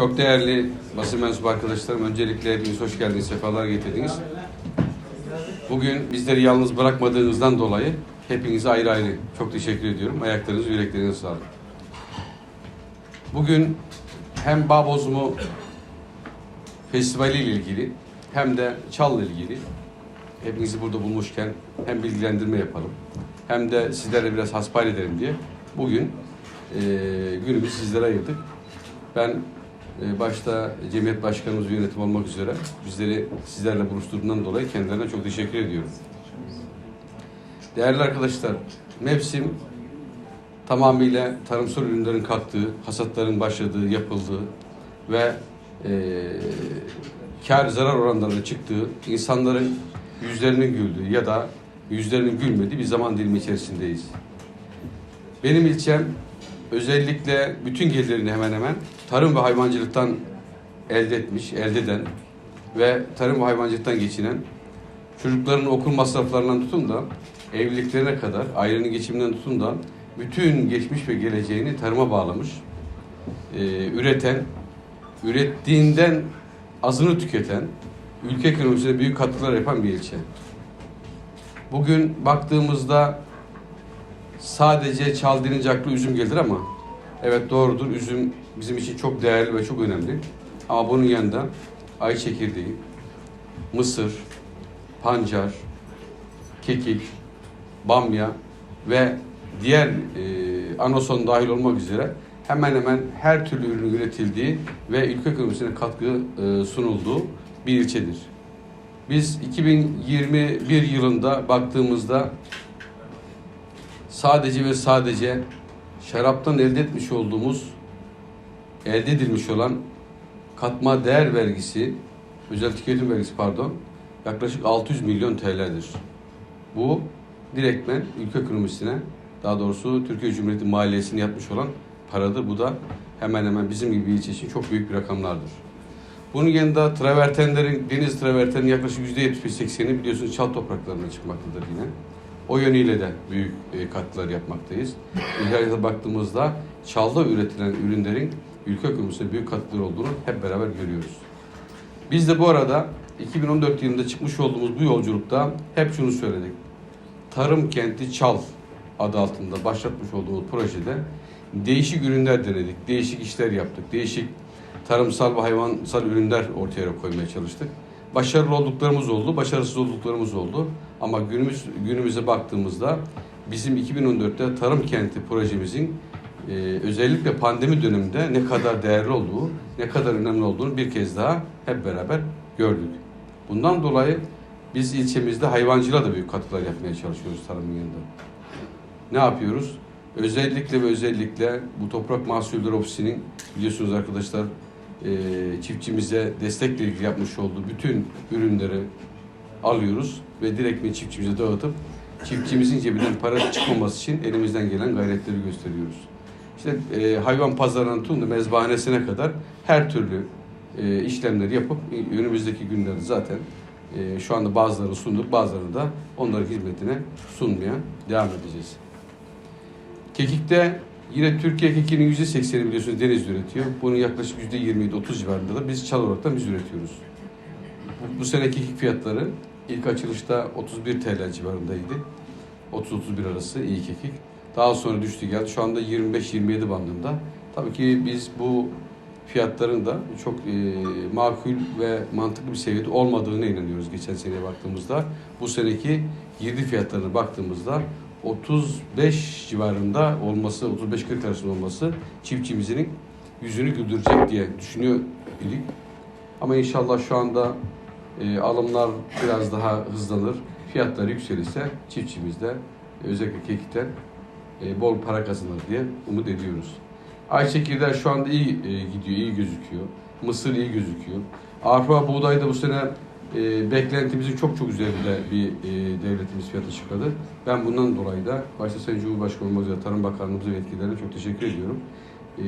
Çok değerli basın mensubu arkadaşlarım, öncelikle hepiniz hoş geldiniz, sefalar getirdiniz. Bugün bizleri yalnız bırakmadığınızdan dolayı hepinize ayrı ayrı çok teşekkür ediyorum. Ayaklarınız, yürekleriniz sağlık. Bugün hem Bağ Bozumu Festivali ile ilgili hem de Çal ile ilgili hepinizi burada bulmuşken hem bilgilendirme yapalım hem de sizlerle biraz hasbihal edelim diye bugün eee günümüzü sizlere ayırdık. Ben e, başta Cemiyet Başkanımız ve yönetim olmak üzere bizleri sizlerle buluşturduğundan dolayı kendilerine çok teşekkür ediyorum. Değerli arkadaşlar, mevsim tamamıyla tarımsal ürünlerin kalktığı, hasatların başladığı, yapıldığı ve e, kar zarar oranlarının çıktığı, insanların yüzlerinin güldüğü ya da yüzlerinin gülmediği bir zaman dilimi içerisindeyiz. Benim ilçem özellikle bütün gelirlerini hemen hemen tarım ve hayvancılıktan elde etmiş, elde eden ve tarım ve hayvancılıktan geçinen çocukların okul masraflarından tutun da evliliklerine kadar, ailenin geçiminden tutun da bütün geçmiş ve geleceğini tarıma bağlamış, e, üreten, ürettiğinden azını tüketen, ülke ekonomisine büyük katkılar yapan bir ilçe. Bugün baktığımızda sadece çal denince aklı üzüm gelir ama evet doğrudur üzüm bizim için çok değerli ve çok önemli. Ama bunun yanında ay çekirdeği, mısır, pancar, kekik, bamya ve diğer e, anason dahil olmak üzere hemen hemen her türlü ürün üretildiği ve ülke ekonomisine katkı e, sunulduğu bir ilçedir. Biz 2021 yılında baktığımızda sadece ve sadece şaraptan elde etmiş olduğumuz, elde edilmiş olan katma değer vergisi, özel tüketim vergisi pardon, yaklaşık 600 milyon TL'dir. Bu direktmen ülke ekonomisine, daha doğrusu Türkiye Cumhuriyeti maliyesini yapmış olan paradır. Bu da hemen hemen bizim gibi bir ilçe için çok büyük bir rakamlardır. Bunun yanında travertenlerin, deniz travertenin yaklaşık %70-80'i biliyorsunuz çal topraklarına çıkmaktadır yine. O yönüyle de büyük e, katkılar yapmaktayız. İhracata baktığımızda çalda üretilen ürünlerin ülke ekonomisine büyük katkıları olduğunu hep beraber görüyoruz. Biz de bu arada 2014 yılında çıkmış olduğumuz bu yolculukta hep şunu söyledik. Tarım Kenti Çal adı altında başlatmış olduğumuz projede değişik ürünler denedik, değişik işler yaptık, değişik tarımsal ve hayvansal ürünler ortaya koymaya çalıştık. Başarılı olduklarımız oldu, başarısız olduklarımız oldu. Ama günümüz günümüze baktığımızda bizim 2014'te Tarım Kenti projemizin e, özellikle pandemi döneminde ne kadar değerli olduğu, ne kadar önemli olduğunu bir kez daha hep beraber gördük. Bundan dolayı biz ilçemizde hayvancılığa da büyük katkılar yapmaya çalışıyoruz tarımın yanında. Ne yapıyoruz? Özellikle ve özellikle bu Toprak Mahsulleri Ofisi'nin biliyorsunuz arkadaşlar e, çiftçimize destekle ilgili yapmış olduğu bütün ürünleri alıyoruz ve direktmen çiftçimize dağıtıp çiftçimizin cebinden para çıkmaması için elimizden gelen gayretleri gösteriyoruz. İşte e, hayvan pazarından tutun da mezbahanesine kadar her türlü e, işlemleri yapıp e, önümüzdeki günlerde zaten e, şu anda bazılarını sunduk, bazılarını da onların hizmetine sunmaya devam edeceğiz. Kekikte yine Türkiye kekinin %80'i biliyorsunuz deniz üretiyor. Bunun yaklaşık %27-30 civarında da biz çal olaraktan biz üretiyoruz. Bu, bu sene kekik fiyatları ilk açılışta 31 TL civarındaydı. 30-31 arası iyi kekik. Daha sonra düştü geldi. Şu anda 25-27 bandında. Tabii ki biz bu fiyatların da çok e, makul ve mantıklı bir seviyede olmadığına inanıyoruz geçen seneye baktığımızda. Bu seneki girdi fiyatlarına baktığımızda 35 civarında olması, 35-40 arasında olması çiftçimizin yüzünü güldürecek diye düşünüyor idik. Ama inşallah şu anda e, alımlar biraz daha hızlanır. Fiyatlar yükselirse çiftçimiz de özellikle kekikten e, bol para kazanır diye umut ediyoruz. Ayçekirler şu anda iyi e, gidiyor, iyi gözüküyor. Mısır iyi gözüküyor. Arpa buğday da bu sene e, beklentimizin çok çok üzerinde bir e, devletimiz fiyatı açıkladı. Ben bundan dolayı da başta Sayın Cumhurbaşkanı olmak üzere Tarım Bakanlığımıza ve yetkililerine çok teşekkür ediyorum. E,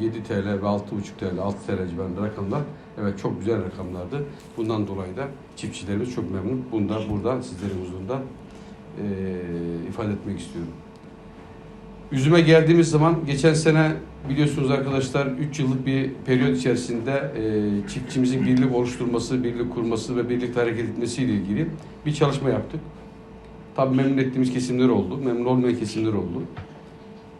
7 TL ve 6,5 TL, 6 TL civarında rakamlar evet çok güzel rakamlardı. Bundan dolayı da çiftçilerimiz çok memnun. Bunu da burada sizlerin huzurunda e, ifade etmek istiyorum. Üzüme geldiğimiz zaman geçen sene biliyorsunuz arkadaşlar 3 yıllık bir periyot içerisinde e, çiftçimizin birlik oluşturması, birlik kurması ve birlikte hareket etmesiyle ilgili bir çalışma yaptık. Tabii memnun ettiğimiz kesimler oldu, memnun olmayan kesimler oldu.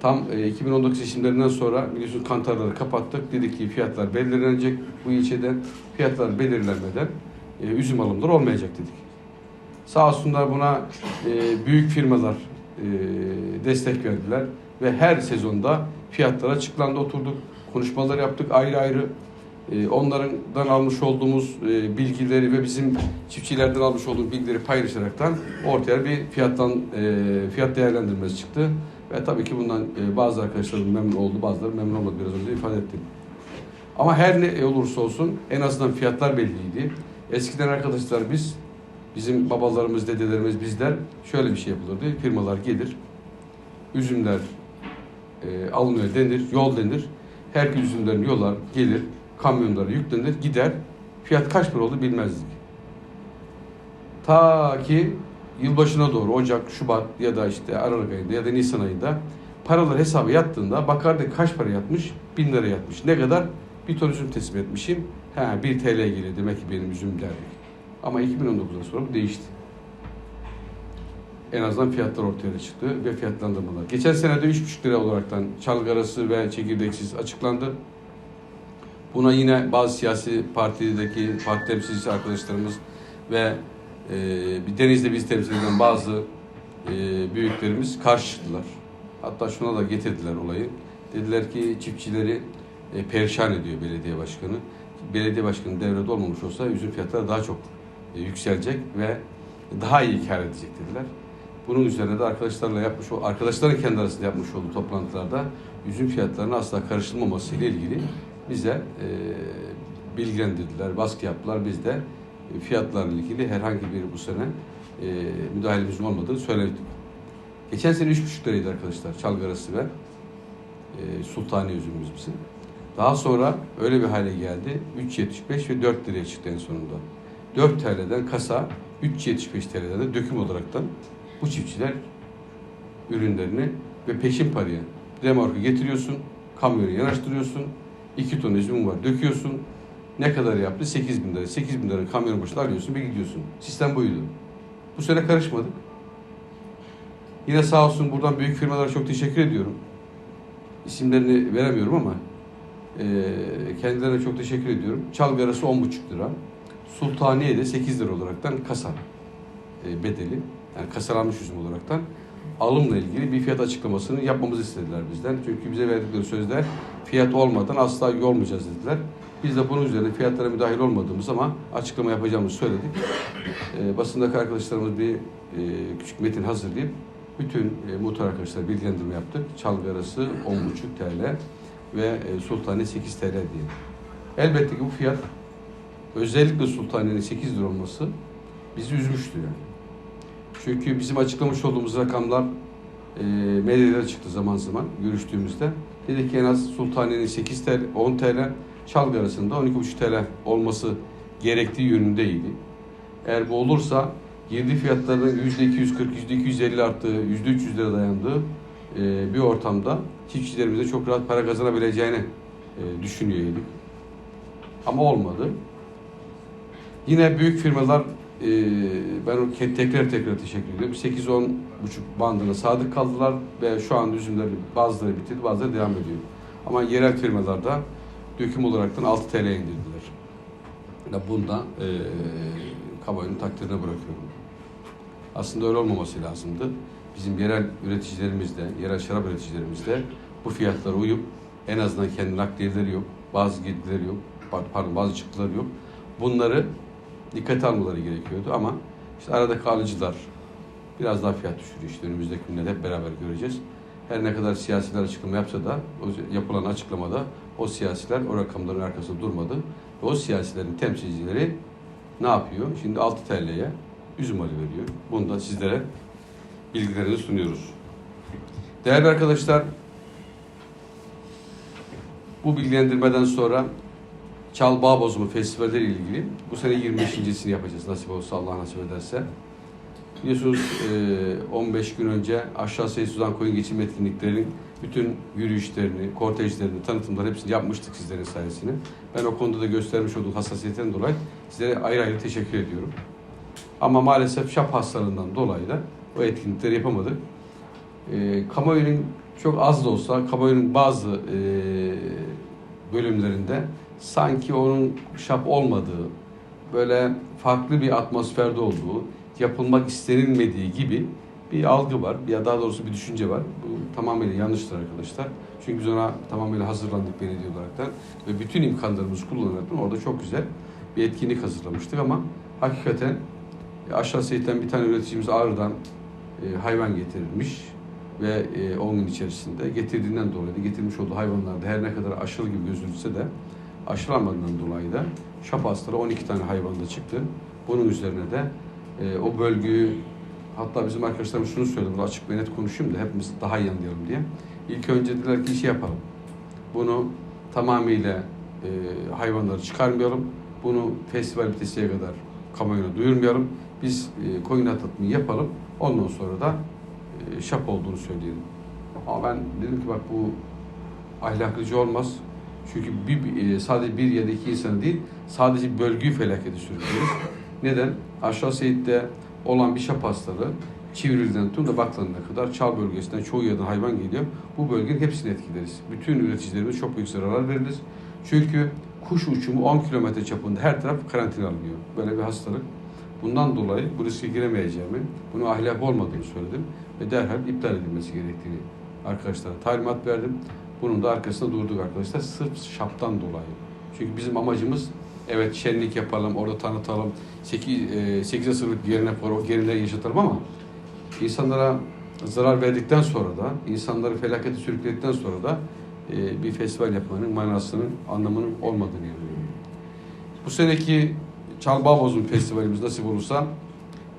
Tam e, 2019 seçimlerinden sonra biliyorsunuz kantarları kapattık. Dedik ki fiyatlar belirlenecek bu ilçede. Fiyatlar belirlenmeden e, üzüm alımları olmayacak dedik. Sağ olsunlar buna e, büyük firmalar e, destek verdiler ve her sezonda fiyatlar açıklandı oturduk. Konuşmalar yaptık ayrı ayrı. E, onlardan almış olduğumuz e, bilgileri ve bizim çiftçilerden almış olduğumuz bilgileri paylaşaraktan ortaya bir fiyattan e, fiyat değerlendirmesi çıktı. Ve tabii ki bundan e, bazı arkadaşlarım memnun oldu, bazıları memnun olmadı biraz önce ifade ettim. Ama her ne olursa olsun en azından fiyatlar belliydi. Eskiden arkadaşlar biz, bizim babalarımız, dedelerimiz, bizler şöyle bir şey yapılırdı. Firmalar gelir, üzümler e, alınıyor denir, yol denir. Herkes üzümlerini yolar, gelir, kamyonlara yüklenir, gider. Fiyat kaç para oldu bilmezdik. Ta ki yılbaşına doğru Ocak, Şubat ya da işte Aralık ayında ya da Nisan ayında paralar hesabı yattığında bakardık kaç para yatmış? Bin lira yatmış. Ne kadar? Bir ton üzüm teslim etmişim. He, 1 TL geliyor demek ki benim üzüm derdik. Ama 2019'dan sonra bu değişti. En azından fiyatlar ortaya çıktı ve fiyatlandırmalar. Geçen sene de 3,5 lira olaraktan çalgarası ve çekirdeksiz açıklandı. Buna yine bazı siyasi partideki parti temsilcisi arkadaşlarımız ve bir denizde biz temsil eden bazı e, büyüklerimiz karşı çıktılar. Hatta şuna da getirdiler olayı. Dediler ki çiftçileri e, perişan ediyor belediye başkanı. Belediye başkanı devrede olmamış olsa üzüm fiyatları daha çok e, yükselecek ve daha iyi kar edecek dediler. Bunun üzerine de arkadaşlarla yapmış o arkadaşların kendi arasında yapmış olduğu toplantılarda üzüm fiyatlarına asla karışılmaması ile ilgili bize e, bilgilendirdiler, baskı yaptılar. Biz de fiyatlarla ilgili herhangi bir bu sene e, müdahalemizin olmadığını söyledik. Geçen sene 3,5 liraydı arkadaşlar çalgarası ve e, sultani üzümümüz bizim. Daha sonra öyle bir hale geldi. 3.75 ve 4 liraya çıktı en sonunda. 4 TL'den kasa 3.75 TL'den de döküm olaraktan bu çiftçiler ürünlerini ve peşin paraya remorku getiriyorsun, kamyonu yanaştırıyorsun, 2 ton üzüm var döküyorsun. Ne kadar yaptı? 8 bin lira. 8 bin lira kamyonun başına alıyorsun ve gidiyorsun. Sistem buydu. Bu sene karışmadık. Yine sağ olsun buradan büyük firmalara çok teşekkür ediyorum. İsimlerini veremiyorum ama e, kendilerine çok teşekkür ediyorum. Çalgarası 10,5 lira. Sultaniye de 8 lira olaraktan kasa e, bedeli. Yani kasalanmış üzüm olaraktan alımla ilgili bir fiyat açıklamasını yapmamızı istediler bizden. Çünkü bize verdikleri sözler fiyat olmadan asla yormayacağız dediler. Biz de bunun üzerine fiyatlara müdahil olmadığımız ama açıklama yapacağımızı söyledik. E, basındaki arkadaşlarımız bir e, küçük metin hazırlayıp bütün e, muhtar arkadaşlar bilgilendirme yaptık. Çalgı arası 10,5 TL ve e, Sultani 8 TL diye. Elbette ki bu fiyat özellikle Sultani'nin 8 lira olması bizi üzmüştü yani. Çünkü bizim açıklamış olduğumuz rakamlar e, medyada çıktı zaman zaman görüştüğümüzde. Dedik ki en az Sultani'nin 8 TL, 10 TL, çalgı arasında 12,5 TL olması gerektiği yönündeydi. Eğer bu olursa girdi fiyatlarının %240, %250 arttığı, %300 lira dayandığı e, bir ortamda çiftçilerimize çok rahat para kazanabileceğini e, düşünüyor idik. Ama olmadı. Yine büyük firmalar e, ben tekrar tekrar teşekkür ediyorum. 8-10 buçuk bandına sadık kaldılar ve şu an üzümleri bazıları bitirdi, bazıları devam ediyor. Ama yerel firmalarda döküm olaraktan 6 TL indirdiler. Ya bunda e, kamuoyunun takdirine bırakıyorum. Aslında öyle olmaması lazımdı. Bizim yerel üreticilerimiz de, yerel şarap üreticilerimiz de bu fiyatlara uyup en azından kendi nakliyeleri yok, bazı girdileri yok, pardon bazı çıktıları yok. Bunları dikkate almaları gerekiyordu ama işte arada kalıcılar biraz daha fiyat düşürüyor işte önümüzdeki günlerde hep beraber göreceğiz. Her ne kadar siyasiler açıklama yapsa da o yapılan açıklamada o siyasiler o rakamların arkasında durmadı. Ve o siyasilerin temsilcileri ne yapıyor? Şimdi 6 TL'ye üzüm alı veriyor. Bunu da sizlere bilgilerini sunuyoruz. Değerli arkadaşlar, bu bilgilendirmeden sonra Çal Bağ Bozumu Festivalleri ilgili bu sene 25.sini yapacağız nasip olsa Allah nasip ederse. Biliyorsunuz e, 15 gün önce aşağı sayı Suzan Koyun geçim etkinliklerinin bütün yürüyüşlerini, kortejlerini, tanıtımları hepsini yapmıştık sizlerin sayesinde. Ben o konuda da göstermiş olduğum hassasiyetten dolayı sizlere ayrı ayrı teşekkür ediyorum. Ama maalesef şap hastalığından dolayı da o etkinlikleri yapamadık. E, kamuoyunun çok az da olsa kamuoyunun bazı e, bölümlerinde sanki onun şap olmadığı, böyle farklı bir atmosferde olduğu, yapılmak istenilmediği gibi bir algı var. Ya daha doğrusu bir düşünce var. Bu tamamıyla yanlıştır arkadaşlar. Çünkü biz ona tamamıyla hazırlandık belediye olaraktan ve bütün imkanlarımızı kullanarak orada çok güzel bir etkinlik hazırlamıştık ama hakikaten e, aşağı Seyit'ten bir tane üreticimiz Ağrı'dan e, hayvan getirilmiş ve e, 10 gün içerisinde getirdiğinden dolayı da getirmiş olduğu hayvanlarda her ne kadar aşılı gibi gözükse de aşılanmadığından dolayı da şap hastalığı 12 tane hayvanda çıktı. Bunun üzerine de e, o bölgüyü hatta bizim arkadaşlarımız şunu söyledi, bunu açık ve net konuşayım da hepimiz daha iyi anlayalım diye. İlk önce dediler ki işi yapalım. Bunu tamamıyla e, hayvanları çıkarmayalım. Bunu festival bitesiye kadar kamuoyuna duyurmayalım. Biz e, koyun atlatmayı yapalım. Ondan sonra da e, şap olduğunu söyleyelim. Ama ben dedim ki bak bu ahlaklıcı olmaz. Çünkü bir, e, sadece bir ya da iki insanı değil, sadece bölgüyü felakete sürüklüyoruz. Neden? Aşağı Seyit'te olan bir şap hastalığı Çivril'den tüm de Baklan'ına kadar Çal bölgesinden çoğu yerden hayvan geliyor. Bu bölgenin hepsini etkileriz. Bütün üreticilerimiz çok büyük zararlar veririz. Çünkü kuş uçumu 10 kilometre çapında her taraf karantina alınıyor. Böyle bir hastalık. Bundan dolayı bu riske giremeyeceğimi, bunu ahlak olmadığını söyledim ve derhal iptal edilmesi gerektiğini arkadaşlara talimat verdim. Bunun da arkasında durduk arkadaşlar sırf şaptan dolayı. Çünkü bizim amacımız evet şenlik yapalım, orada tanıtalım, 8, 8 asırlık yerine gerileri yaşatalım ama insanlara zarar verdikten sonra da, insanları felakete sürükledikten sonra da e, bir festival yapmanın manasının, anlamının olmadığını inanıyorum. Bu seneki Çal Bozum Festivalimiz nasip olursa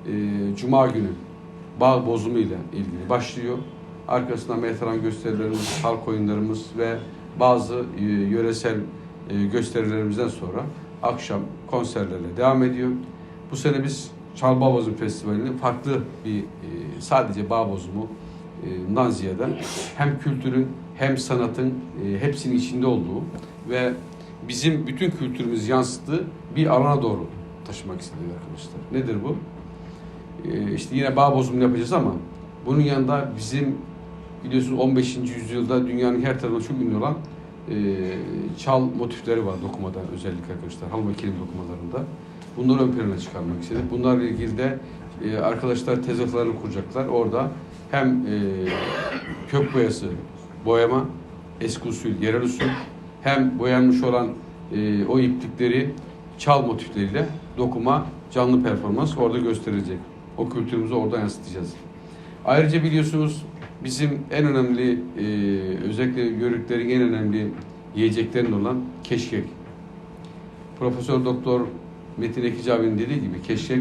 e, Cuma günü bağ bozumu ile ilgili başlıyor. Arkasından mehteran gösterilerimiz, halk oyunlarımız ve bazı e, yöresel e, gösterilerimizden sonra akşam konserlerle devam ediyor. Bu sene biz Çal Bağ Bozum Festivali'ni farklı bir e, sadece bağ bozumundan ziyade hem kültürün hem sanatın e, hepsinin içinde olduğu ve bizim bütün kültürümüz yansıttığı bir alana doğru taşımak istedik arkadaşlar. Nedir bu? İşte yine bağ yapacağız ama bunun yanında bizim biliyorsunuz 15. yüzyılda dünyanın her tarafında çok ünlü olan e, çal motifleri var dokumada özellikle arkadaşlar. Halma kilim dokumalarında. Bunları ön plana çıkarmak istedik. Bunlarla ilgili de e, arkadaşlar tezgahlarını kuracaklar. Orada hem e, kök boyası boyama, eski usul, yerel usul hem boyanmış olan e, o iplikleri çal motifleriyle dokuma, canlı performans orada gösterilecek. O kültürümüzü orada yansıtacağız. Ayrıca biliyorsunuz bizim en önemli, e, özellikle yörüklerin en önemli yiyeceklerinin olan keşkek. Profesör Doktor Metin Ekici abinin dediği gibi keşkek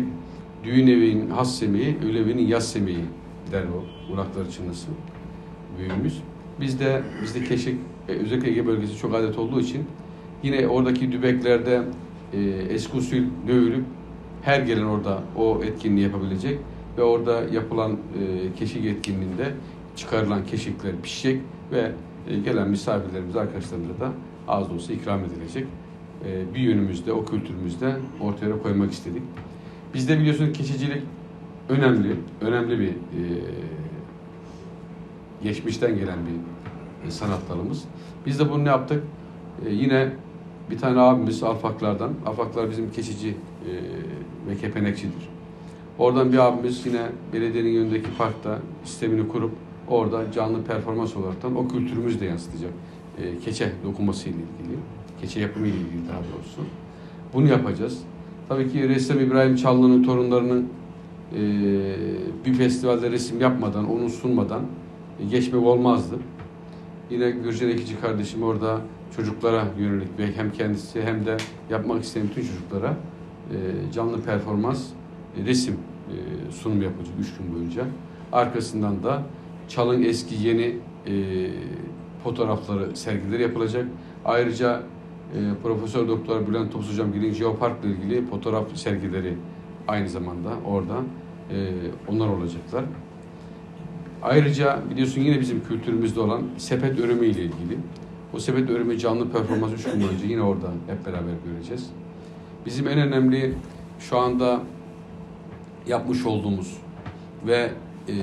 düğün evinin has semeği, öğle evinin yaz semeği der o Iraklar çınlasın büyüğümüz. Bizde bizde keşkek e, özellikle Ege bölgesi çok adet olduğu için yine oradaki dübeklerde e, eski usul dövülüp her gelen orada o etkinliği yapabilecek ve orada yapılan e, keşik etkinliğinde çıkarılan keşikler pişecek ve e, gelen misafirlerimiz, arkadaşlarımıza da az da olsa ikram edilecek. E, bir yönümüzde, o kültürümüzde ortaya koymak istedik. Bizde biliyorsunuz keçicilik önemli, önemli bir e, geçmişten gelen bir sanat dalımız. Biz de bunu ne yaptık? Yine bir tane abimiz Alfaklardan, Alfaklar bizim keçici ve kepenekçidir. Oradan bir abimiz yine belediyenin önündeki parkta sistemini kurup orada canlı performans olaraktan o kültürümüzü de yansıtacak. E, keçe dokunması ile ilgili, keçe yapımı ile ilgili daha doğrusu. Bunu yapacağız. Tabii ki ressam İbrahim Çallı'nın torunlarının e, bir festivalde resim yapmadan, onu sunmadan e, geçmek olmazdı. Yine Gürcan Ekici kardeşim orada çocuklara yönelik ve hem kendisi hem de yapmak isteyen bütün çocuklara e, canlı performans e, resim e, sunum yapacak üç gün boyunca. Arkasından da Çalın eski yeni e, fotoğrafları, sergileri yapılacak. Ayrıca e, Profesör Doktor Bülent Topuz Hocam Gelin Jeopark ile ilgili fotoğraf sergileri aynı zamanda orada e, onlar olacaklar. Ayrıca biliyorsun yine bizim kültürümüzde olan sepet örümü ile ilgili. O sepet örümü canlı performans 3 gün boyunca yine orada hep beraber göreceğiz. Bizim en önemli şu anda yapmış olduğumuz ve e,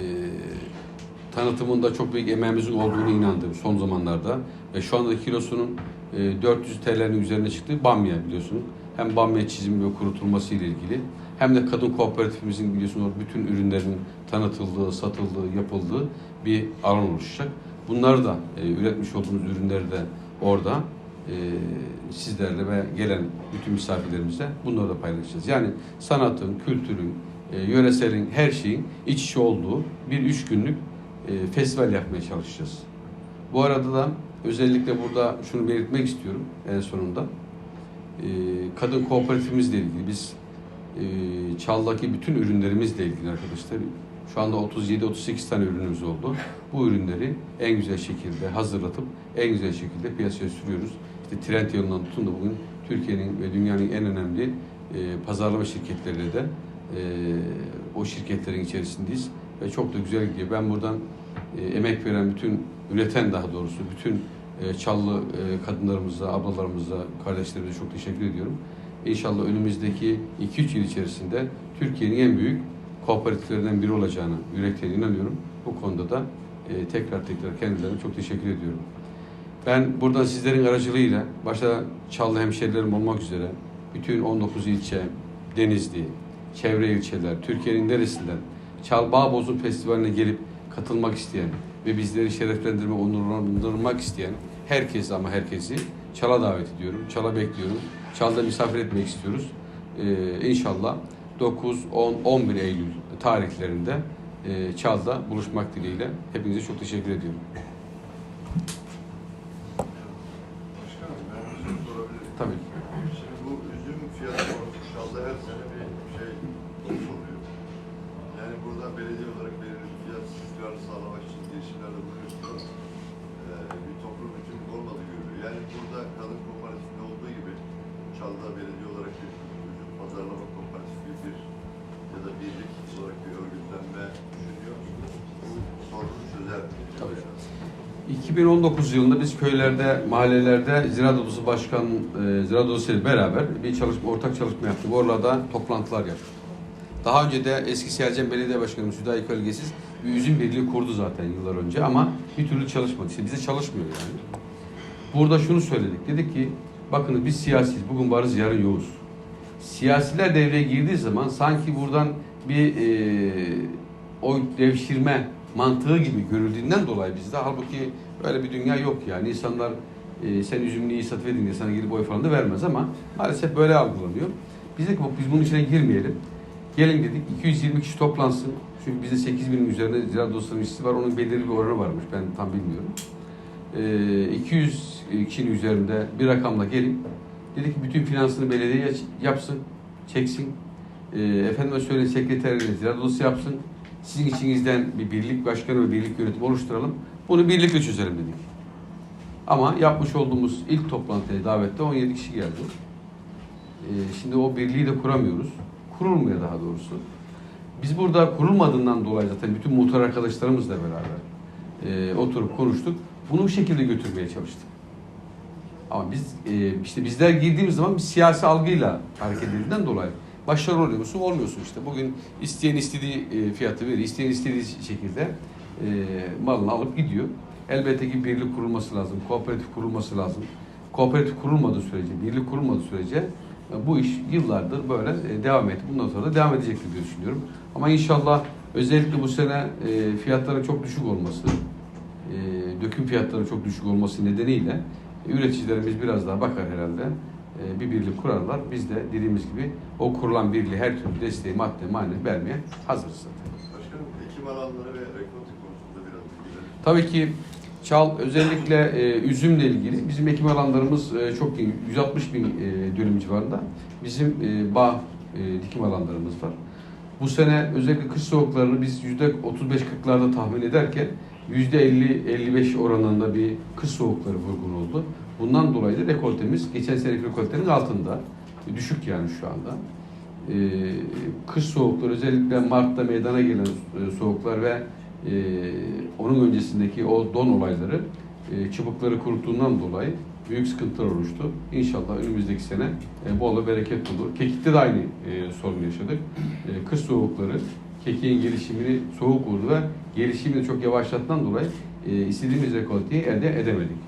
tanıtımında çok büyük emeğimizin olduğunu inandığım son zamanlarda ve şu anda kilosunun e, 400 TL'nin üzerine çıktığı bamya biliyorsun. Hem bamya çizimi ve kurutulması ile ilgili hem de kadın kooperatifimizin biliyorsun o bütün ürünlerin tanıtıldığı, satıldığı, yapıldığı bir alan oluşacak. Bunları da e, üretmiş olduğumuz ürünleri de orada e, sizlerle ve gelen bütün misafirlerimizle bunları da paylaşacağız. Yani sanatın, kültürün, e, yöreselin, her şeyin iç içe olduğu bir üç günlük e, festival yapmaya çalışacağız. Bu arada da özellikle burada şunu belirtmek istiyorum en sonunda. E, kadın kooperatifimizle ilgili biz e, Çal'daki bütün ürünlerimizle ilgili arkadaşlar şu anda 37-38 tane ürünümüz oldu. Bu ürünleri en güzel şekilde hazırlatıp en güzel şekilde piyasaya sürüyoruz. İşte trend yolundan tutun da bugün Türkiye'nin ve dünyanın en önemli e, pazarlama şirketleriyle de e, o şirketlerin içerisindeyiz ve çok da güzel gidiyor. Ben buradan e, emek veren bütün üreten daha doğrusu bütün e, Çallı e, kadınlarımıza, ablalarımıza, kardeşlerimize çok teşekkür ediyorum. İnşallah önümüzdeki 2-3 yıl içerisinde Türkiye'nin en büyük kooperatiflerinden biri olacağına yürekten inanıyorum. Bu konuda da e, tekrar tekrar kendilerine çok teşekkür ediyorum. Ben buradan sizlerin aracılığıyla başta Çallı hemşerilerim olmak üzere bütün 19 ilçe, Denizli, çevre ilçeler, Türkiye'nin neresinden Çal Bağbozun Festivali'ne gelip katılmak isteyen ve bizleri şereflendirme, onurlandırmak isteyen herkes ama herkesi Çal'a davet ediyorum. Çal'a bekliyorum. Çal'da misafir etmek istiyoruz. Ee, inşallah 9, 10, 11 Eylül tarihlerinde e, Çal'da buluşmak dileğiyle hepinize çok teşekkür ediyorum. Başkanım ben sorabilirim. Tabii. Şimdi bu üzüm fiyatı Şal'da her sene bir şey oluyor. Yani burada belediye olarak belirli bir fiyat istikrarı sağlamak için girişimlerde bulunuyorsunuz. Ee, bir toplum için olmadığı görülüyor. Yani burada kadın kooperatifinde olduğu gibi Çal'da belediye olarak bir üzüm pazarlama kooperatifi bir ya da birlik olarak bir örgütlenme düşünüyor musunuz? Bu sorunu çözer mi? Tabii. 2019 yılında biz köylerde, mahallelerde Ziraat Odası Başkan, e, Ziraat Odası ile beraber bir çalışma, ortak çalışma yaptık. Orada toplantılar yaptık. Daha önce de eski Selcan Belediye Başkanı Südayi Kölgesiz bir üzüm birliği kurdu zaten yıllar önce ama bir türlü çalışmadı. İşte bize çalışmıyor yani. Burada şunu söyledik. Dedik ki bakın biz siyasiyiz. Bugün varız yarın yoğuz. Siyasiler devreye girdiği zaman sanki buradan bir e, oy devşirme mantığı gibi görüldüğünden dolayı bizde halbuki böyle bir dünya yok yani. İnsanlar e, sen satıverdin diye sana gelip oy falan da vermez ama maalesef böyle algılanıyor. Biz dedik biz bunun içine girmeyelim. Gelin dedik 220 kişi toplansın. Çünkü bizde 8 binin üzerinde ziraat dostlarının işçisi var. Onun belirli bir oranı varmış. Ben tam bilmiyorum. Ee, 200 kişinin üzerinde bir rakamla gelip dedik ki bütün finansını belediye yapsın, çeksin. Ee, efendime söyleyeyin sekreterliğini ziraat odası yapsın. Sizin içinizden bir birlik başkanı ve birlik yönetimi oluşturalım. Bunu birlikte çözelim dedik. Ama yapmış olduğumuz ilk toplantıya davette 17 kişi geldi. Ee, şimdi o birliği de kuramıyoruz. Kurulmuyor daha doğrusu. Biz burada kurulmadığından dolayı zaten bütün muhtar arkadaşlarımızla beraber e, oturup konuştuk. Bunu bu şekilde götürmeye çalıştık. Ama biz e, işte bizler girdiğimiz zaman bir siyasi algıyla hareket edildiğinden dolayı başarılı oluyor musun? Olmuyorsun işte. Bugün isteyen istediği e, fiyatı veriyor. isteyen istediği şekilde e, malını alıp gidiyor. Elbette ki birlik kurulması lazım. Kooperatif kurulması lazım. Kooperatif kurulmadığı sürece, birlik kurulmadığı sürece e, bu iş yıllardır böyle devam etti. Bundan sonra da devam edecektir diye düşünüyorum. Ama inşallah özellikle bu sene fiyatların çok düşük olması, döküm fiyatları çok düşük olması nedeniyle üreticilerimiz biraz daha bakar herhalde. Bir birlik kurarlar. Biz de dediğimiz gibi o kurulan birliği her türlü desteği madde manevi vermeye hazırız zaten. Başkanım ekim alanları ve rekolte konusunda biraz bilgiler. Tabii ki çal özellikle e, üzümle ilgili bizim ekim alanlarımız e, çok iyi. 160 bin e, dönüm civarında bizim e, bağ e, dikim alanlarımız var. Bu sene özellikle kış soğuklarını biz %35-40'larda tahmin ederken %50-55 oranında bir kış soğukları vurgun oldu. Bundan dolayı da rekoltemiz geçen seneki rekoltenin altında. Düşük yani şu anda. e, kış soğukları özellikle Mart'ta meydana gelen e, soğuklar ve e, onun öncesindeki o don olayları e, çubukları kuruttuğundan dolayı büyük sıkıntılar oluştu. İnşallah önümüzdeki sene e, bol bereket olur. Kekik'te de aynı sorun yaşadık. Kış soğukları kekiğin gelişimini soğuk vurdu ve gelişimini çok yavaşlattığından dolayı e, istediğimiz rekolteyi elde edemedik.